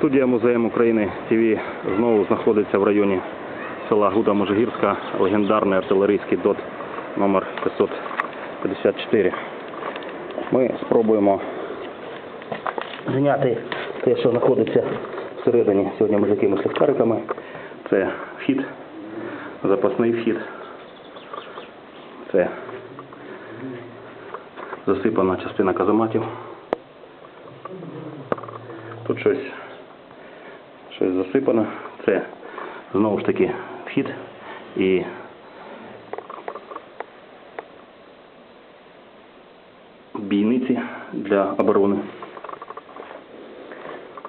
Студія Музеєм України ТВ знову знаходиться в районі села Гуда Можигірська, легендарний артилерійський ДОТ номер 554. Ми спробуємо зняти те, що знаходиться всередині. Сьогодні ми з якимись ліхтариками. Це вхід, запасний вхід. Це засипана частина казематів. Тут щось, щось засипано. Це знову ж таки вхід і бійниці для оборони.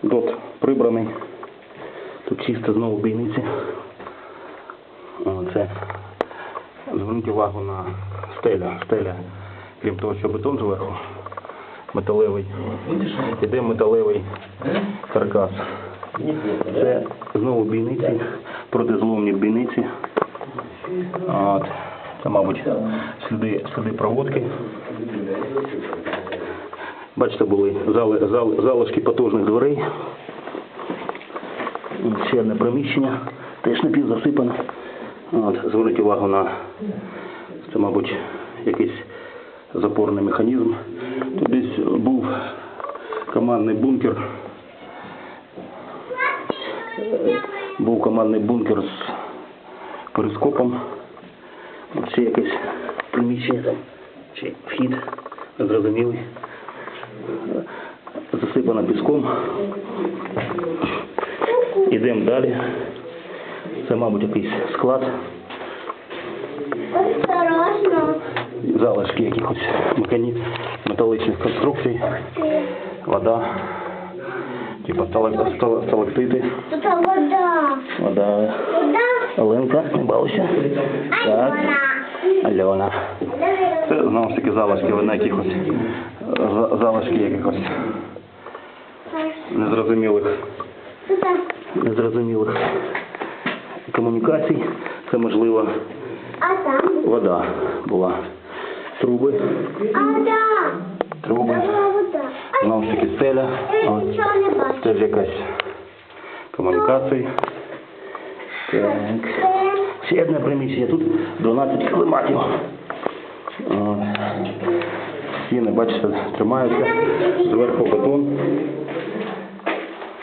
Дот прибраний. Тут чисто знову бійниці. Це зверніть увагу на стеля. Стеля, крім того, що бетон зверху, металевий. Іде металевий каркас. Це знову бійниці, протизломні бійниці. От. Це, мабуть, сліди, сліди проводки. Бачите, були зали, зал, залишки потужних дверей. Ще одне приміщення, теж напів засипане. От, зверніть увагу на це, мабуть, якийсь запорний механізм. Тут десь був командний бункер. Був командний бункер з перископом. Ще якесь приміщення там, чи вхід незрозумілий. Засипано піском. Ідемо далі. Це, мабуть, якийсь склад. Осторожно. залишки якихось металічних конструкцій, вода, стала- сталактити, Тут вода. вода. Вода. Оленка, не. Так, Альона. Це знову ж таки залишки вони якихось за- залишки якихось незрозумілих, незрозумілих комунікацій. Це можливо А там? вода була. Труби, А да. труби. Була вода. Ай, Знову ж таки стеля. Теж якась комунікація. Так. Ще одне приміщення. Тут 12 климатів. Стіни, бачите, тримаються. Зверху бетон.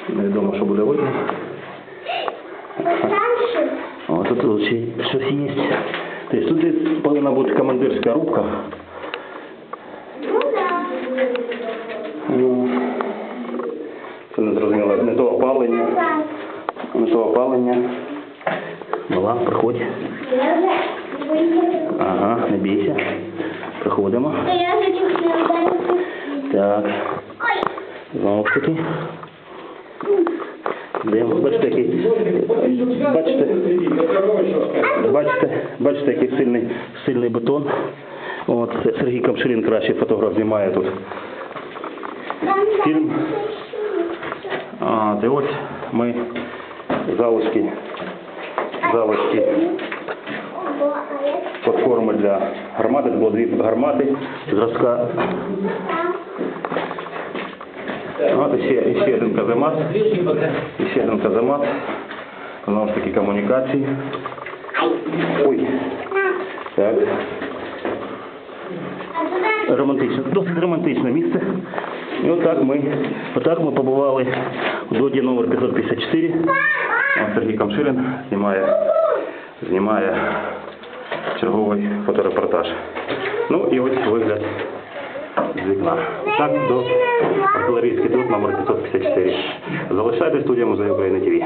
Невідомо, що буде видно. О, тут, тут ще щось є. Тобто тут повинна бути командирська рубка. Ну да. Це не зрозуміло. Не то опалення. Не то опалення. Мала, виїхала. Ага, не бійся. Вдарилася. Так, знову ж таки. Бачите, який. Бачите, бачите, бачите, який сильний, сильний бетон. От Сергій Камшилін кращий фотограф знімає тут фільм. Де ось ми залишки, залишки платформи для гармати. Це було дві гармати зразка. От ще, ще один каземат. Ще один каземат. Знову ж таки комунікації. Ой. Так. Романтичне, досить романтичне місце. І отак ми, отак ми побували у доді номер 554. Сергій Камширин знімає, знімає черговий фоторепортаж. Ну і ось вигляд з вікна. Так, до артилерійський тут номер 554. Залишайтесь студія Музею України ТВ.